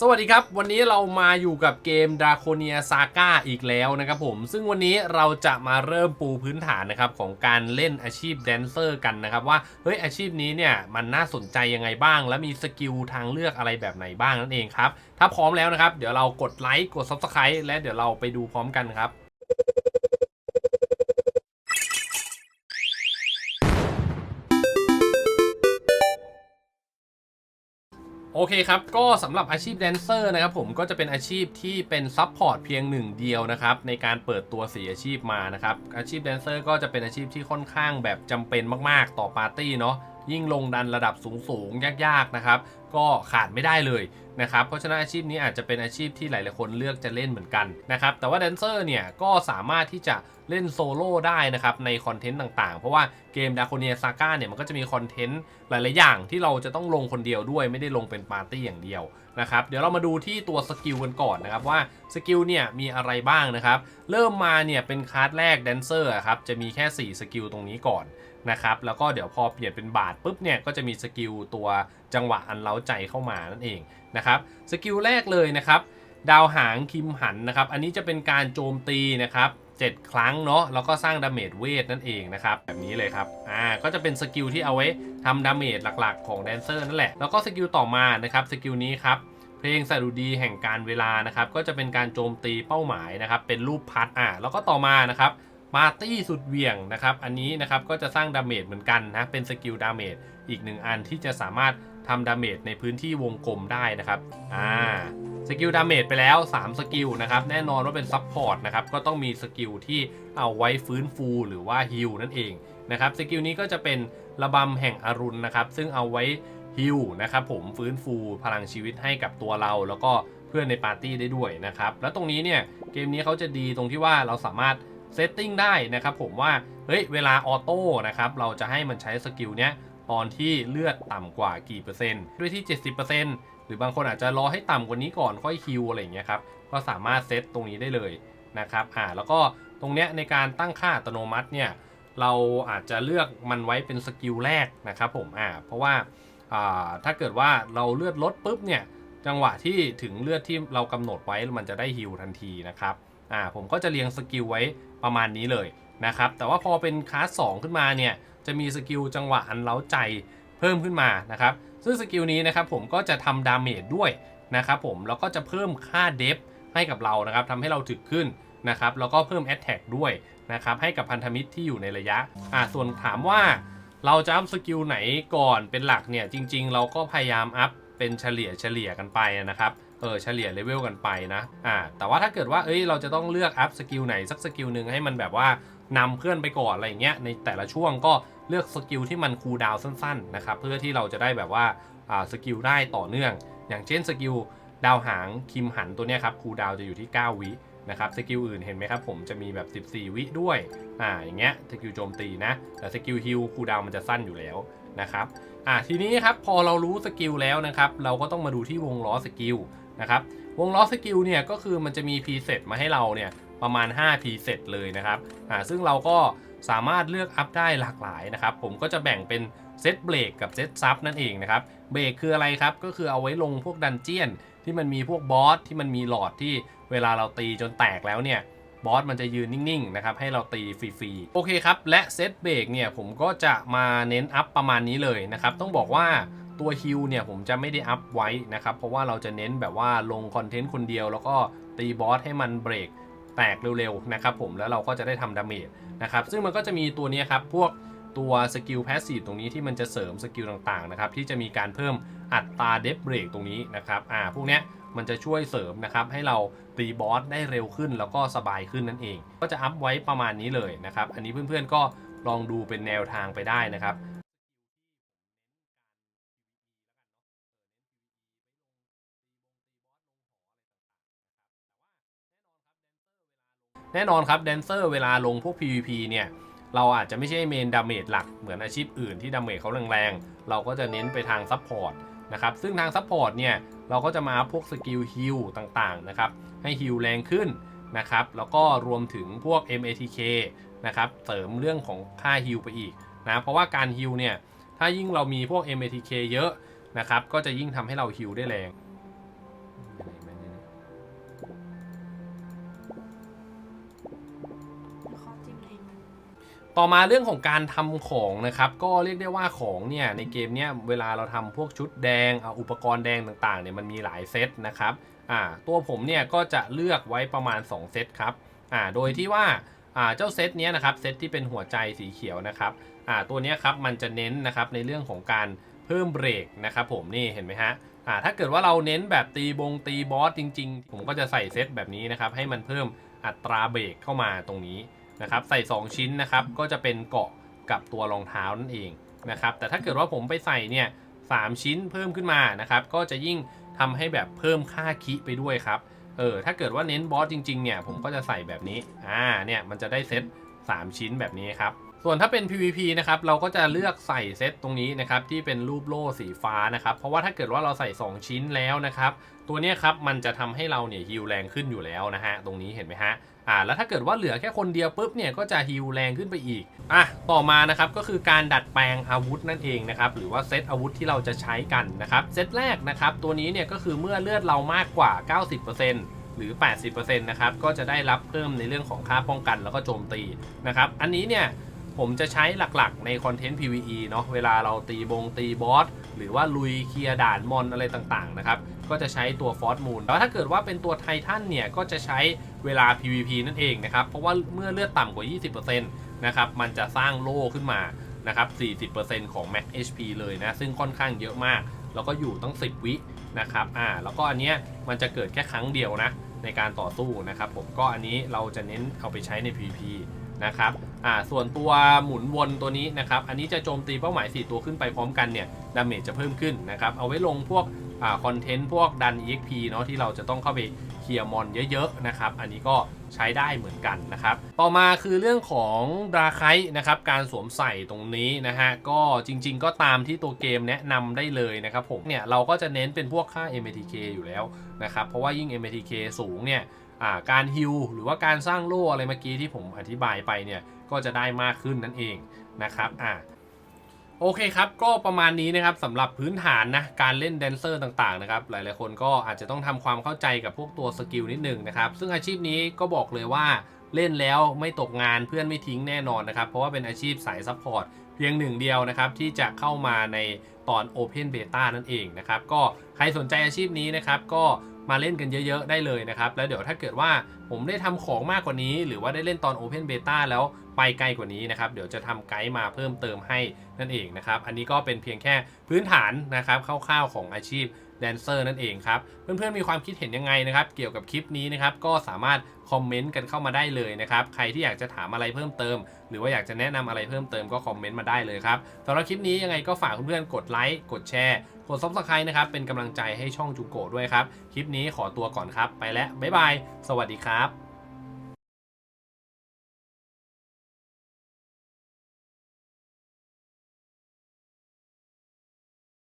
สวัสดีครับ วันนี้เรามาอยู่กับเกม Draconia Saga อีกแล้วนะครับผม ซึ่งวันนี้เราจะมาเริ่มปูพื้นฐานนะครับของการเล่นอาชีพแดนเซอร์กันนะครับว่าเฮ้ยอาชีพนี้เนี่ยมันน่าสนใจยังไงบ้าง และมีสกิลทางเลือกอะไรแบบไหนบ้างนั่นเองครับ ถ้าพร้อมแล้วนะครับ เดี๋ยวเรากดไลค์กด Subscribe และเดี๋ยวเราไปดูพร้อมกันครับ โอเคครับ ก็สำหรับอาชีพแดนเซอร์นะครับผมก็จะเป็นอาชีพที่เป็นซับพอร์ตเพียงหนึ่งเดียวนะครับในการเปิดตัวสีอาชีพมานะครับอาชีพแดนเซอร์ก็จะเป็นอาชีพที่ค่อนข้างแบบจำเป็นมากๆต่อปาร์ตี้เนาะ ยิ่งลงดันระดับสูงๆ ยากๆนะครับ ก็ขาดไม่ได้เลยนะครับ เพราะฉะนั้นอาชีพนี้อาจจะเป็นอาชีพที่หลายๆคนเลือกจะเล่นเหมือนกันนะครับ แต่ว่าแดนเซอร์เนี่ยก็สามารถที่จะเล่นโซโล่ได้นะครับในคอนเทนต์ต่างๆ เพราะว่าเกมดาโคเนียซาก้าเนี่ยมันก็จะมีคอนเทนต์หลายๆอย่างที่เราจะต้องลงคนเดียวด้วยไม่ได้ลงเป็นปาร์ตี้อย่างเดียวนะครับ เดี๋ยวเรามาดูที่ตัวสกิลกันก่อนนะครับว่าสกิลเนี่ยมีอะไรบ้างนะครับ เริ่มมาเนี่ยเป็นคลาสแรกแดนเซอร์ครับจะมีแค่ 4 สกิลตรงนี้ก่อน นะครับแล้วก็เดี๋ยวพอเปลี่ยนเป็นบาทปุ๊บเนี่ยก็จะมีสกิลตัวจังหวะอันเล้าใจเข้ามานั่นเองนะครับสกิลแรกเลยนะครับดาวหางคิมหันนะครับอันนี้จะเป็นการโจมตีนะครับ7 ครั้งเนาะแล้วก็สร้างดาเมจเวทนั่นเองนะครับแบบนี้เลยครับอ่าก็จะเป็นสกิลที่เอาไว้ทำดาเมจหลักๆ ของแดนเซอร์นั่นแหละแล้วก็สกิลต่อมานะครับสกิลนี้ครับเพลงสดุดีแห่งการเวลานะครับก็จะเป็นการโจมตีเป้าหมายนะครับเป็นรูปพัดอ่าแล้วก็ต่อมานะครับ ปาร์ตี้สุดเหวี่ยงนะครับ อันนี้นะครับก็จะสร้างดาเมจเหมือนกันนะ เป็นสกิลดาเมจอีกหนึ่งอันที่จะสามารถทำดาเมจในพื้นที่วงกลมได้นะครับ อ่า สกิลดาเมจไปแล้ว 3 สกิลนะครับ แน่นอนว่าเป็นซับพอร์ตนะครับ ก็ต้องมีสกิลที่เอาไว้ฟื้นฟูหรือว่าฮิลนั่นเองนะครับ สกิลนี้ก็จะเป็นระบำแห่งอรุณนะครับ ซึ่งเอาไว้ฮิลนะครับผมฟื้นฟูพลังชีวิตให้กับตัวเรา แล้วก็เพื่อนในปาร์ตี้ได้ด้วยนะครับ แล้วตรงนี้เนี่ยเกมนี้เขาจะดีตรงที่ว่าเราสามารถ เซตติ้งได้นะครับผมว่าเฮ้ยเวลาออโต้นะครับเราจะให้มันใช้สกิลเนี้ยตอนที่เลือดต่ำกว่ากี่เปอร์เซ็นต์ด้วยที่ 70%หรือบางคนอาจจะรอให้ต่ำกว่านี้ก่อนค่อยคิวอะไรอย่างเงี้ยครับก็สามารถเซตตรงนี้ได้เลยนะครับอ่าแล้วก็ตรงเนี้ยในการตั้งค่าอัตโนมัติเนี่ยเราอาจจะเลือกมันไว้เป็นสกิลแรกนะครับผมอ่าเพราะว่าอ่าถ้าเกิดว่าเราเลือดลดปุ๊บเนี่ยจังหวะที่ถึงเลือดที่เรากำหนดไว้มันจะได้ฮิลทันทีนะครับ อ่าผมก็จะเรียงสกิลไว้ประมาณนี้เลยนะครับแต่ว่าพอเป็นคลาส2ขึ้นมาเนี่ยจะมีสกิลจังหวะอันเล้าใจเพิ่มขึ้นมานะครับซึ่งสกิลนี้นะครับผมก็จะทำดาเมจด้วยนะครับผมแล้วก็จะเพิ่มค่าเดฟให้กับเรานะครับทำให้เราถึกขึ้นนะครับแล้วก็เพิ่มแอตแทกด้วยนะครับให้กับพันธมิตรที่อยู่ในระยะอ่าส่วนถามว่าเราจะอัพสกิลไหนก่อนเป็นหลักเนี่ยจริง ๆ เราก็พยายามอัพเป็นเฉลี่ยเฉลี่ยกันไปนะครับ เออเฉลี่ยเลเวลกันไปนะอ่าแต่ว่าถ้าเกิดว่าเอ้ยเราจะต้องเลือกอัพสกิลไหนสักสกิลหนึ่งให้มันแบบว่านำเพื่อนไปก่อนอะไรอย่างเงี้ยในแต่ละช่วงก็เลือกสกิลที่มันคูลดาวสั้นๆนะครับเพื่อที่เราจะได้แบบว่าอ่าสกิลได้ต่อเนื่อง อย่างเช่นสกิลดาวหางคิมหันตัวเนี้ยครับคูลดาวจะอยู่ที่ 9 วินะครับสกิลอื่นเห็นไหมครับผมจะมีแบบ 14 วิด้วยอ่าอย่างเงี้ยสกิลโจมตีนะแต่สกิลฮิลคูลดาวมันจะสั้นอยู่แล้วนะครับอ่าทีนี้ครับพอเรารู้สกิลแล้วนะครับเราก็ต้องมาดูที่วงล้อสกิล นะครับวงล้อสกิลเนี่ยก็คือมันจะมีพรีเซตมาให้เราเนี่ยประมาณ5พรีเซตเลยนะครับอ่าซึ่งเราก็สามารถเลือกอัพได้หลากหลายนะครับ ผมก็จะแบ่งเป็นเซตเบรกกับเซตซับนั่นเองนะครับเบรกคืออะไรครับ ก็คือเอาไว้ลงพวกดันเจียน ที่มันมีพวกบอสที่มันมีหลอดที่เวลาเราตีจนแตกแล้วเนี่ยบอสมันจะยืนนิ่งๆนะครับให้เราตีฟรีๆโอเคครับ และเซตเบรกเนี่ยผมก็จะมาเน้นอัพประมาณนี้เลยนะครับ ต้องบอกว่า ตัวฮิลเนี่ยผมจะไม่ได้อัพไว้นะครับ เพราะว่าเราจะเน้นแบบว่าลงคอนเทนต์คนเดียว แล้วก็ตีบอสให้มันเบรกแตกเร็วๆนะครับผมแล้วเราก็จะได้ทำดาเมจนะครับซึ่งมันก็จะมีตัวนี้ครับพวกตัวสกิลแพสซีฟตรงนี้ที่มันจะเสริมสกิลต่างๆนะครับที่จะมีการเพิ่มอัตราเดฟเบรกตรงนี้นะครับอ่าพวกเนี้ยมันจะช่วยเสริมนะครับให้เราตีบอสได้เร็วขึ้นแล้วก็สบายขึ้นนั่นเอง ก็จะอัพไว้ประมาณนี้เลยนะครับอันนี้เพื่อนๆก็ลองดูเป็นแนวทางไปได้นะครับ แน่นอนครับแดนเซอร์เวลาลงพวก PVP เนี่ยเราอาจจะไม่ใช่เมนดาเมจหลักเหมือนอาชีพอื่นที่ดาเมจเขาแรงๆ เราก็จะเน้นไปทางซัพพอร์ตนะครับซึ่งทางซัพพอร์ตเนี่ยเราก็จะมาพวกสกิลฮิลต่างๆนะครับให้ฮิลแรงขึ้นนะครับแล้วก็รวมถึงพวก MATK นะครับเสริมเรื่องของค่าฮิลไปอีกนะเพราะว่าการฮิลเนี่ยถ้ายิ่งเรามีพวก MATK เยอะนะครับก็จะยิ่งทำให้เราฮิลได้แรง ต่อมาเรื่องของการทำของนะครับ ก็เรียกได้ว่าของเนี่ยในเกมเนี้ยเวลาเราทำพวกชุดแดงเอาอุปกรณ์แดงต่างๆเนี่ยมันมีหลายเซตนะครับอ่าตัวผมเนี่ยก็จะเลือกไว้ประมาณ 2 เซตครับอ่าโดยที่ว่าอ่าเจ้าเซตเนี้ยนะครับเซตที่เป็นหัวใจสีเขียวนะครับอ่าตัวเนี้ยครับมันจะเน้นนะครับในเรื่องของการเพิ่มเบรกนะครับผมนี่เห็นไหมฮะอ่าถ้าเกิดว่าเราเน้นแบบตีบงตีบอสจริง ๆ ผมก็จะใส่เซตแบบนี้นะครับให้มันเพิ่มอัตราเบรกเข้ามาตรงนี้ นะครับใส่ 2 ชิ้นนะครับก็จะเป็นเกาะกับตัวรองเท้านั่นเองนะครับแต่ถ้าเกิดว่าผมไปใส่เนี่ยสชิ้นเพิ่มขึ้นมานะครับก็จะยิ่งทำให้แบบเพิ่มค่าคิไปด้วยครับเออถ้าเกิดว่าเน้นบอสจริงๆเนี่ยผมก็จะใส่แบบนี้อ่าเนี่ยมันจะได้เซต3 ชิ้นแบบนี้ครับส่วนถ้าเป็น PVP นะครับเราก็จะเลือกใส่เซตตรงนี้นะครับที่เป็นรูปโล่สีฟ้านะครับเพราะว่าถ้าเกิดว่าเราใส่ 2 ชิ้นแล้วนะครับตัวนี้ครับมันจะทำให้เราเนี่ยฮิลแรงขึ้นอยู่แล้วนะฮะตรงนี้เห็นไหมฮะ อ่าแล้วถ้าเกิดว่าเหลือแค่คนเดียวปุ๊บเนี่ยก็จะฮิลแรงขึ้นไปอีกอะต่อมานะครับก็คือการดัดแปลงอาวุธนั่นเองนะครับหรือว่าเซตอาวุธที่เราจะใช้กันนะครับเซตแรกนะครับตัวนี้เนี่ยก็คือเมื่อเลือดเรามากกว่า 90%หรือ 80%นะครับ ก็จะได้รับเพิ่มในเรื่องของค่าป้องกันแล้วก็โจมตีนะครับ อันนี้เนี่ยผมจะใช้หลักๆในคอนเทนต์ PVE เนาะ เวลาเราตีบงตีบอส หรือว่าลุยเคลียร์ด่านมอนอะไรต่างๆนะครับ ก็จะใช้ตัวฟอสมูล แล้วถ้าเกิดว่าเป็นตัวไททันเนี่ย ก็จะใช้ เวลา PVP นั่นเองนะครับ เพราะว่าเมื่อเลือดต่ำกว่า 20%นะครับ มันจะสร้างโล่ขึ้นมานะครับ 40%ของ Max HP เลยนะ ซึ่งค่อนข้างเยอะมาก แล้วก็อยู่ตั้ง 10 วินะครับ อ่า แล้วก็อันเนี้ยมันจะเกิดแค่ครั้งเดียวนะในการต่อสู้นะครับ ผม ก็อันนี้เราจะเน้นเอาไปใช้ใน PVP นะครับ อ่า ส่วนตัวหมุนวนตัวนี้นะครับ อันนี้จะโจมตีเป้าหมาย 4 ตัวขึ้นไปพร้อมกันเนี่ย ดาเมจจะเพิ่มขึ้นนะครับ เอาไว้ลงพวก อ่า คอนเทนต์พวกดัน EXP เนาะที่เราจะต้องเข้าไป เคลียร์มอนเยอะๆนะครับ อันนี้ก็ใช้ได้เหมือนกันนะครับ ต่อมาคือเรื่องของดราไคนะครับ การสวมใส่ตรงนี้นะฮะ ก็จริงๆ ก็ตามที่ตัวเกมแนะนำได้เลยนะครับผมเนี่ยเราก็จะเน้นเป็นพวกค่า MATK อยู่แล้วนะครับ เพราะว่ายิ่ง MATK สูงเนี่ยการฮิลหรือว่าการสร้างโล่อะไรเมื่อกี้ที่ผมอธิบายไปเนี่ยก็จะได้มากขึ้นนั่นเองนะครับอ่า โอเคครับก็ประมาณนี้นะครับสำหรับพื้นฐานนะการเล่นแดนเซอร์ต่างๆนะครับหลายๆคนก็อาจจะต้องทำความเข้าใจกับพวกตัวสกิลนิดนึงนะครับซึ่งอาชีพนี้ก็บอกเลยว่าเล่นแล้วไม่ตกงานเพื่อนไม่ทิ้งแน่นอนนะครับ เพราะว่าเป็นอาชีพสายซัพพอร์ตเพียงหนึ่งเดียวนะครับ ที่จะเข้ามาในตอน Open Beta นั่นเองนะครับ ก็ใครสนใจอาชีพนี้นะครับ ก็มาเล่นกันเยอะๆได้เลยนะครับ แล้วเดี๋ยวถ้าเกิดว่า ผมได้ทำของมากกว่านี้ หรือว่าได้เล่นตอน Open Beta แล้วไปไกลกว่านี้นะครับ เดี๋ยวจะทำไกด์มาเพิ่มเติมให้นั่นเองนะครับ อันนี้ก็เป็นเพียงแค่พื้นฐานนะครับคร่าวๆของอาชีพแดนเซอร์นั่นเองครับ เพื่อนๆมีความคิดเห็นยังไงนะครับ เกี่ยวกับคลิปนี้นะครับ ก็สามารถคอมเมนต์กันเข้ามาได้เลยนะครับ ใครที่อยากจะถามอะไรเพิ่มเติม หรือว่าอยากจะแนะนำอะไรเพิ่มเติมก็คอมเมนต์มาได้เลยครับสำหรับคลิปนี้ยังไงก็ฝากเพื่อนๆกดไลค์กดแชร์กดซับสไครต์นะครับเป็นกำลังใจให้ช่องจูโกด้วยครับคลิปนี้ขอตัวก่อนครับไปแล้วบ๊ายบายสวัสดีครับ